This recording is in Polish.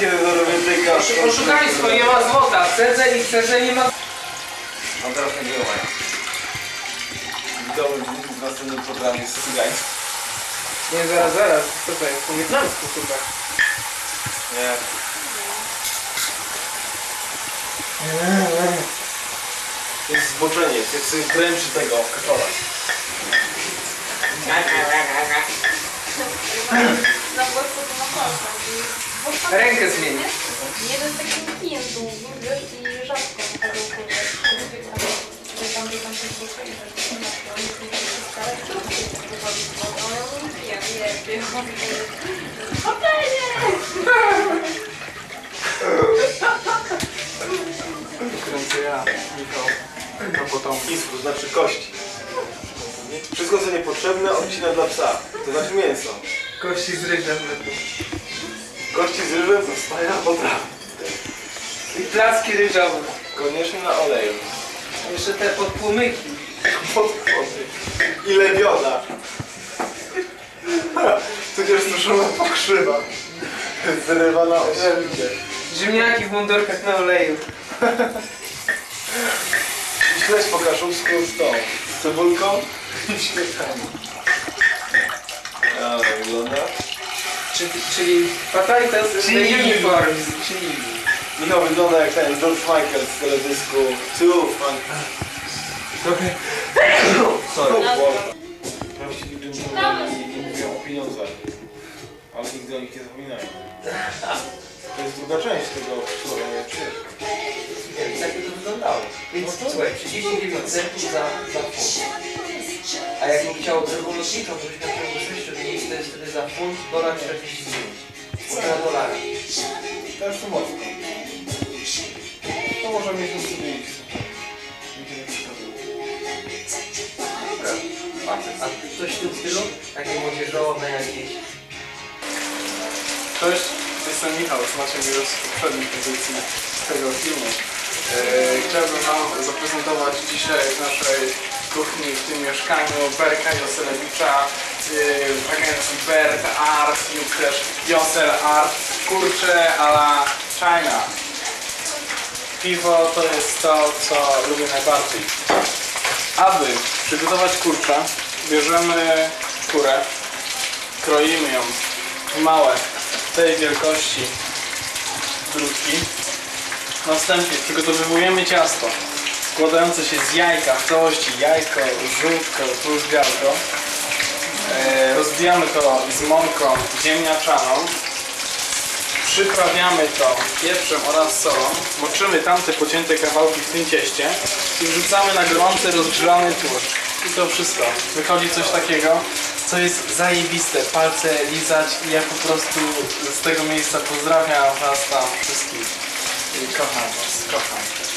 kiedy dotyka. Oszukaństwo, nie ma złota. Cezę i Cezę nie ma... Mam teraz nagrywania. Witamy w następnym programie z Cygańsk. Nie, zaraz, zaraz. Co to jest? Po wietnamsku chyba. Nie. To jest zboczenie, jak sobie dręczy tego katola. Na boku to. Bo tam Rękę zmieni. Jeden z takich klientów wiesz, i rzadko kurde. Ludzie tam, tam, się zgłosili, że to są na to, oni są wszystko, ale co ty wychodzi z wodą? Ja mówię, ja wiem, Hotele! Kręcę ja, Michał. Do potomki. Isku, to znaczy kości. Wszystko co niepotrzebne odcina dla psa. To znaczy mięso. Kości z ryżem. Kości z rybem to wspaniała potrawa. I placki ryżowe. Koniecznie na oleju. Jeszcze te podpłomyki. Podchody. I lebiona. Tudzież suszona pokrzywa. Zrywa na osiemdzie. Ziemniaki w mundurkach na oleju. I śledź po kaszubsku z tą. Cebulką i śmietaną. A, tak wygląda. Czyli, czyli fatalita z Czyli- uniform. Michał wygląda jak ten George Michael z teledysku Two Funk. Trochę... Sorry. Prawdziwi dżunglowie nie, nie mówią o pieniądzach, ale nigdy o nich nie zapominają. To jest druga część tego, którą ja przyjeżdżam. Tak by to wyglądało. Więc słuchaj, 39 centów za, za. A jakbym chciał rewolutniczą, żebyś na przykład wyszliście, to jest to jest wtedy za funt, dolar 49. Półtora dolara. To jest to mocno. To może mieć sobie. Nigdzie nie przeszkadzało. Dobra. A coś w tym stylu? Takie młodzieżowe jakieś. Cześć, jestem Michał, znacie mnie już z poprzednich edycji tego filmu. Eee, chciałbym Wam zaprezentować dzisiaj w naszej kuchni w tym mieszkaniu Berka Joselewicza eee, w agencji Bert Art lub też Josel Art kurcze a la China. Piwo to jest to, co lubię najbardziej. Aby przygotować kurczę, bierzemy kurę, kroimy ją w małe tej wielkości drutki. Następnie przygotowujemy ciasto składające się z jajka w całości jajko, żółtko plus białko. E, rozbijamy to z mąką ziemniaczaną. Przyprawiamy to pieprzem oraz solą. Moczymy tamte pocięte kawałki w tym cieście i wrzucamy na gorący, rozgrzany tłuszcz. I to wszystko. Wychodzi coś takiego, co jest zajebiste. Palce lizać i ja po prostu z tego miejsca pozdrawiam Was tam wszystkich. I kocham Was, kocham.